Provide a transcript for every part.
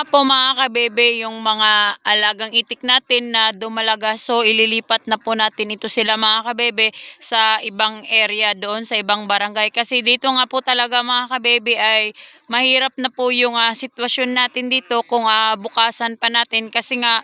nga po mga kabebe yung mga alagang itik natin na dumalaga. So ililipat na po natin ito sila mga kabebe sa ibang area doon sa ibang barangay. Kasi dito nga po talaga mga kabebe ay mahirap na po yung ah, sitwasyon natin dito kung ah, bukasan pa natin. Kasi nga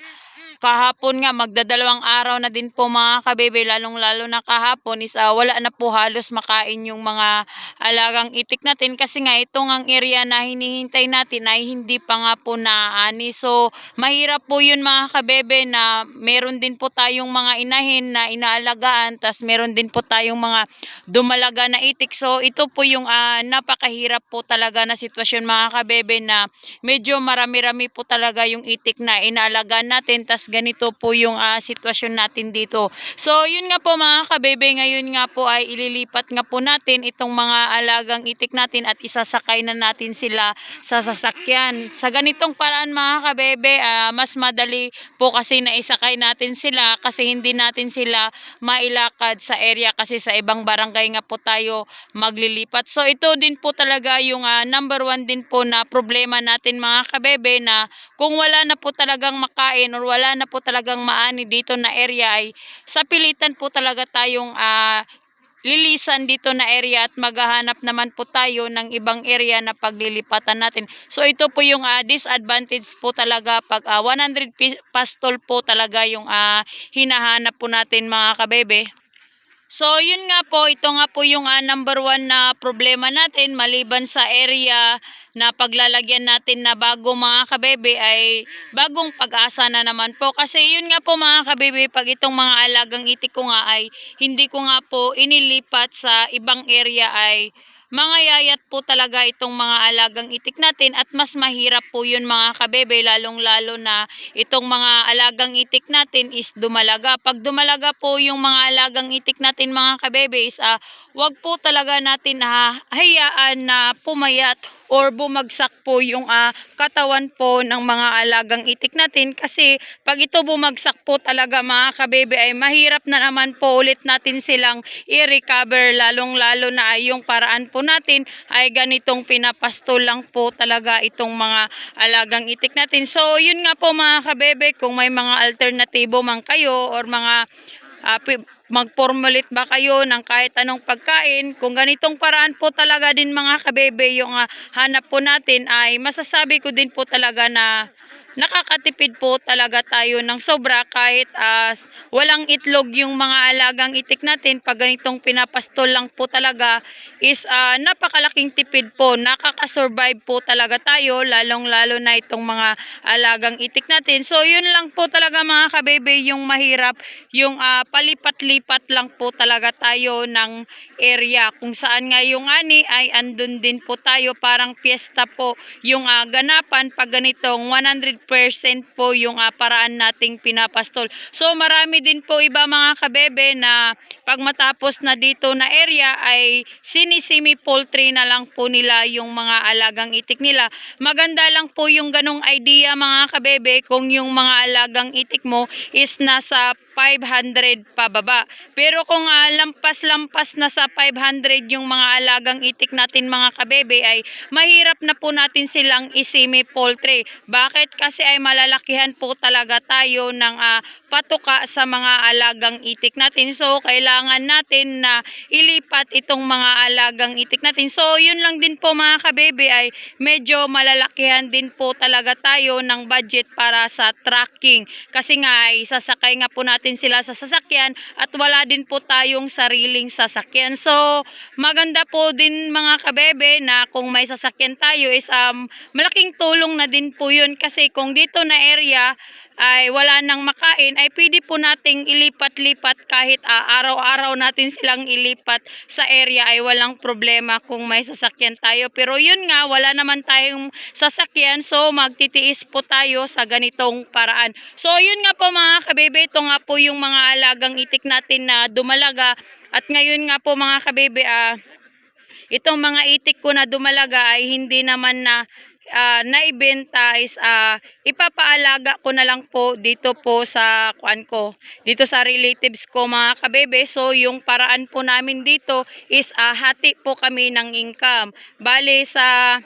kahapon nga magdadalawang araw na din po mga kabebe lalong lalo na kahapon is ah, wala na po halos makain yung mga alagang itik natin. Kasi nga itong ang area na hinihintay natin ay hindi pa nga po naani so mahirap po yun mga kabebe na meron din po tayong mga inahin na inaalagaan. Tas meron din po tayong mga dumalaga na itik. So ito po yung ah, napakahirap po talaga na sitwasyon mga kabebe na medyo marami-rami po talaga yung itik na inaalagaan natin tas ganito po yung ah, sitwasyon natin dito. So yun nga po mga kabebe ngayon nga po ay ililipat nga po natin itong mga alagang itik natin at isasakay na natin sila sa sasakyan. Sa ganitong paraan mga kabebe ah, mas madali po kasi na isakay natin sila kasi hindi natin sila mailakad sa area kasi sa ibang barangay nga po tayo maglilipat. So ito din po talaga yung ah, number one din po na problema natin mga kabebe na kung wala na po talagang makain or wala na po talagang maani dito na area ay sa pilitan po talaga tayong ah, lilisan dito na area at maghahanap naman po tayo ng ibang area na paglilipatan natin. So ito po yung ah, disadvantage po talaga pag ah, 100 pi- pastol po talaga yung ah, hinahanap po natin mga kabebe. So yun nga po, ito nga po yung ah, number one na problema natin maliban sa area na paglalagyan natin na bago mga kabebe ay bagong pag-asa na naman po. Kasi yun nga po mga kabebe, pag itong mga alagang itik ko nga ay hindi ko nga po inilipat sa ibang area ay mga yayat po talaga itong mga alagang itik natin at mas mahirap po yun mga kabebe lalong lalo na itong mga alagang itik natin is dumalaga. Pag dumalaga po yung mga alagang itik natin mga kabebe is ah, wag po talaga natin hayaan na pumayat or bumagsak po yung ah, katawan po ng mga alagang itik natin kasi pag ito bumagsak po talaga mga kabebe ay mahirap na naman po ulit natin silang i-recover lalong lalo na yung paraan po natin ay ganitong pinapastol lang po talaga itong mga alagang itik natin. So yun nga po mga kabebe kung may mga alternatibo man kayo or mga pi- mag-formulate ba kayo ng kahit anong pagkain. Kung ganitong paraan po talaga din mga kabebe yung ah, hanap po natin ay masasabi ko din po talaga na nakakatipid po talaga tayo ng sobra kahit ah, walang itlog yung mga alagang itik natin. Pag ganitong pinapastol lang po talaga is ah, napakalaking tipid po. Nakakasurvive po talaga tayo lalong lalo na itong mga alagang itik natin. So yun lang po talaga mga kabebe yung mahirap. Yung ah, palipat-lipat lang po talaga tayo ng area. Kung saan nga yung ani ay andun din po tayo. Parang fiesta po yung ah, ganapan pag ganitong 100% po yung ah, paraan nating pinapastol. So marami din po iba mga kabebe na pag matapos na dito na area ay sinisimi poultry na lang po nila yung mga alagang itik nila. Maganda lang po yung ganong idea mga kabebe kung yung mga alagang itik mo is nasa 500 pababa. Pero kung ah, lampas-lampas na sa 500 yung mga alagang itik natin mga kabebe ay mahirap na po natin silang isimi poultry. Bakit? Kasi ay malalakihan po talaga tayo ng ah, patuka sa mga alagang itik natin. So, kailangan natin na ilipat itong mga alagang itik natin. So, yun lang din po mga kabebe ay medyo malalakihan din po talaga tayo ng budget para sa tracking. Kasi nga ay sasakay nga po natin sila sa sasakyan at wala din po tayong sariling sasakyan. So, maganda po din mga kabebe na kung may sasakyan tayo is um, malaking tulong na din po yun kasi kung dito na area ay wala nang makain ay pwede po nating ilipat-lipat kahit ah, araw-araw natin silang ilipat sa area ay walang problema kung may sasakyan tayo. Pero yun nga wala naman tayong sasakyan so magtitiis po tayo sa ganitong paraan. So yun nga po mga kabebe ito nga po yung mga alagang itik natin na dumalaga. At ngayon nga po mga kabebe ah itong mga itik ko na dumalaga ay hindi naman na ah, naibenta is ah, ipapaalaga ko na lang po dito po sa kuan ko dito sa relatives ko mga kabebe so yung paraan po namin dito is ah, hati po kami ng income bali sa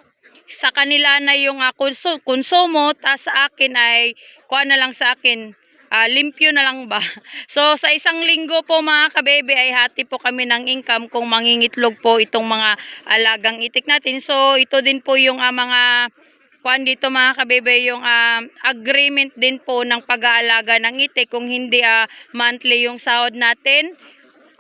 sa kanila na yung konsu- konsumo, tas sa akin ay kuha na lang sa akin. Ah, limpyo na lang ba? So, sa isang linggo po mga kabebe ay hati po kami ng income kung mangingitlog po itong mga alagang itik natin. So, ito din po yung ah, mga kuan dito mga kabebe yung ah, agreement din po ng pag-aalaga ng itik kung hindi ah, monthly yung sahod natin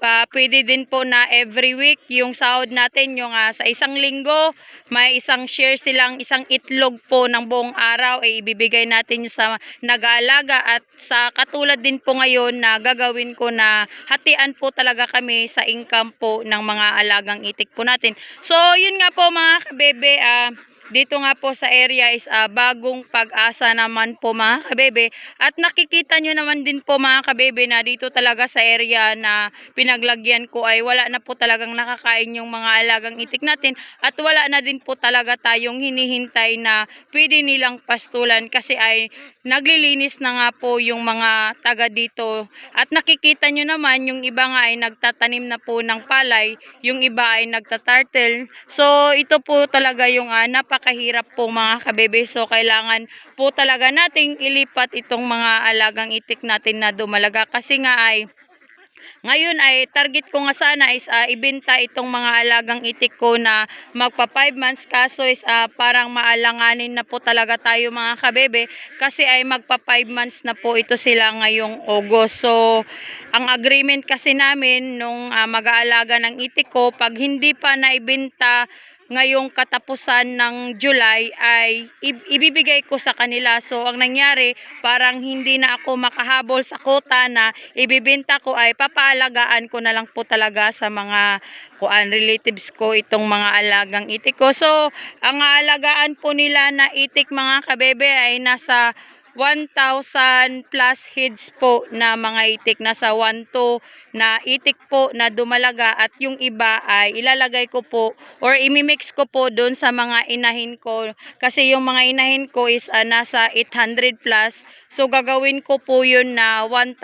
Ah, pwede din po na every week yung sahod natin yung ah, sa isang linggo may isang share silang isang itlog po ng buong araw ay ibibigay natin sa nag-aalaga at sa katulad din po ngayon na gagawin ko na hatian po talaga kami sa income po ng mga alagang itik po natin. So yun nga po mga kabebe ah, dito nga po sa area is ah, bagong pag-asa naman po mga kabebe. At nakikita nyo naman din po mga kabebe na dito talaga sa area na pinaglagyan ko ay wala na po talagang nakakain yung mga alagang itik natin. At wala na din po talaga tayong hinihintay na pwede nilang pastulan kasi ay naglilinis na nga po yung mga taga dito. At nakikita nyo naman yung iba nga ay nagtatanim na po ng palay, yung iba ay nagtatartel. So ito po talaga yung ah, napakahirap po mga kabebe. So kailangan po talaga nating ilipat itong mga alagang itik natin na dumalaga kasi nga ay ngayon ay target ko nga sana is ah, ibenta itong mga alagang itik ko na magpa 5 months kaso is ah, parang maalanganin na po talaga tayo mga kabebe kasi ay magpa 5 months na po ito sila ngayong August. So ang agreement kasi namin nung ah, mag-aalaga ng itik ko pag hindi pa naibenta ngayong katapusan ng July ay ibibigay ko sa kanila. So, ang nangyari, parang hindi na ako makahabol sa kota na ibibenta ko ay papaalagaan ko na lang po talaga sa mga kuan relatives ko itong mga alagang itik ko. So, ang aalagaan po nila na itik mga kabebe ay nasa 1,000 plus heads po na mga itik. Nasa 1 to na itik po na dumalaga at yung iba ay ilalagay ko po or imimix ko po doon sa mga inahin ko. Kasi yung mga inahin ko is ah, nasa 800 plus. So gagawin ko po yun na 1,000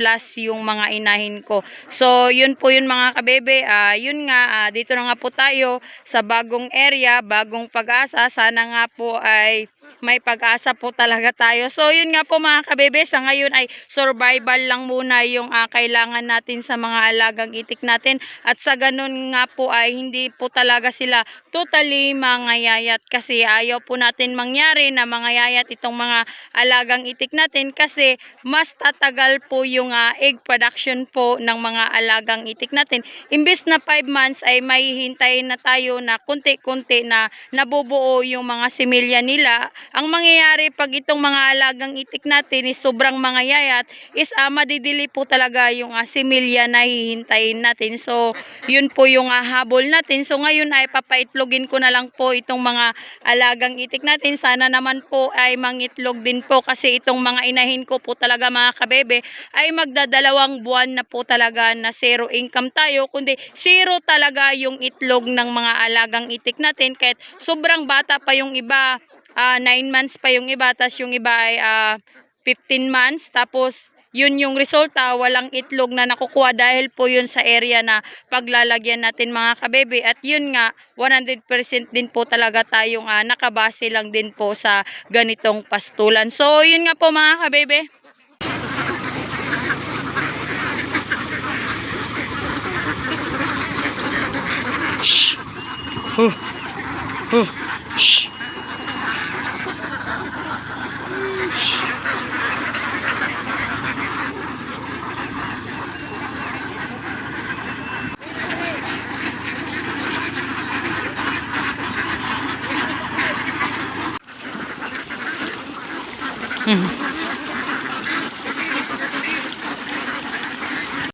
plus yung mga inahin ko. So yun po yun mga kabebe. Ah, yun nga ah, dito na nga po tayo sa bagong area bagong pag-asa. Sana nga po ay may pag-asa po talaga tayo. So, yun nga po mga kabebe, sa ngayon ay survival lang muna yung ah, kailangan natin sa mga alagang itik natin. At sa ganun nga po ay hindi po talaga sila totally mangayayat kasi ayaw po natin mangyari na mangayayat itong mga alagang itik natin kasi mas tatagal po yung ah, egg production po ng mga alagang itik natin. Imbes na 5 months ay may hintayin na tayo na kunti-kunti na nabubuo yung mga similya nila ang mangyayari pag itong mga alagang itik natin is sobrang mga yayat is ah, madidili po talaga yung ah, similya na hihintayin natin. So, yun po yung ah, habol natin. So, ngayon ay papaitlogin ko na lang po itong mga alagang itik natin. Sana naman po ay mangitlog din po kasi itong mga inahin ko po talaga mga kabebe ay magdadalawang buwan na po talaga na zero income tayo kundi zero talaga yung itlog ng mga alagang itik natin kahit sobrang bata pa yung iba 9 months pa yung iba, tas yung iba ay ah, 15 months, tapos yun yung resulta, walang itlog na nakukuha dahil po yun sa area na paglalagyan natin mga kabebe. At yun nga, 100% din po talaga tayong ah, nakabase lang din po sa ganitong pastulan. So, yun nga po mga kabebe. Shh. Huh. Huh. Shh. Shh.